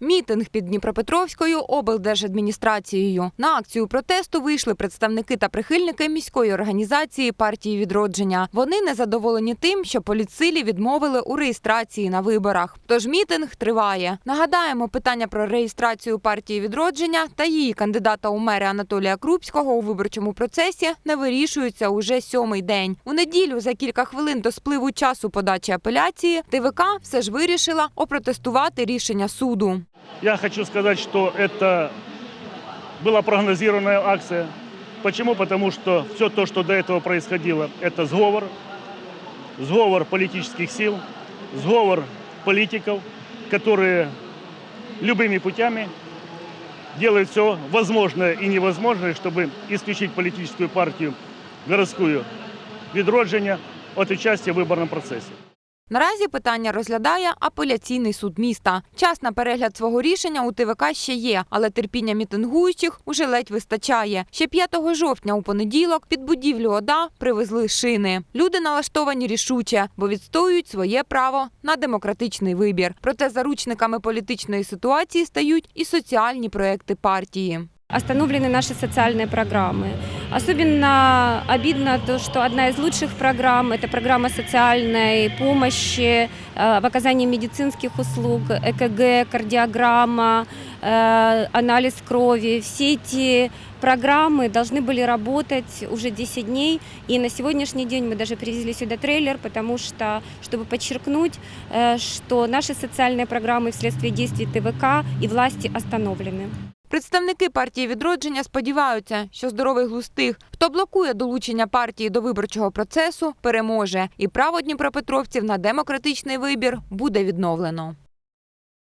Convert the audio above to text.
Мітинг під Дніпропетровською облдержадміністрацією. На акцію протесту вийшли представники та прихильники міської організації партії відродження. Вони незадоволені тим, що політсилі відмовили у реєстрації на виборах. Тож мітинг триває. Нагадаємо, питання про реєстрацію партії відродження та її кандидата у мери Анатолія Крупського у виборчому процесі не вирішуються уже сьомий день. У неділю за кілька хвилин до спливу часу подачі апеляції ТВК все ж вирішила опротестувати рішення суду. Я хочу сказать, что это была прогнозированная акция. Почему? Потому что все то, что до этого происходило, это сговор, сговор политических сил, сговор политиков, которые любыми путями делают все возможное и невозможное, чтобы исключить политическую партию городскую відродження от участия в выборном процессе. Наразі питання розглядає апеляційний суд міста. Час на перегляд свого рішення у ТВК ще є, але терпіння мітингуючих уже ледь вистачає. Ще 5 жовтня у понеділок під будівлю ОДА привезли шини. Люди налаштовані рішуче, бо відстоюють своє право на демократичний вибір. Проте заручниками політичної ситуації стають і соціальні проекти партії. Остановлены наши социальные программы. Особенно обидно то, что одна из лучших программ – это программа социальной помощи э, в оказании медицинских услуг, ЭКГ, кардиограмма, э, анализ крови. Все эти программы должны были работать уже 10 дней. И на сегодняшний день мы даже привезли сюда трейлер, потому что, чтобы подчеркнуть, э, что наши социальные программы вследствие действий ТВК и власти остановлены. Представники партії відродження сподіваються, що здоровий глустих, хто блокує долучення партії до виборчого процесу, переможе, і право дніпропетровців на демократичний вибір буде відновлено.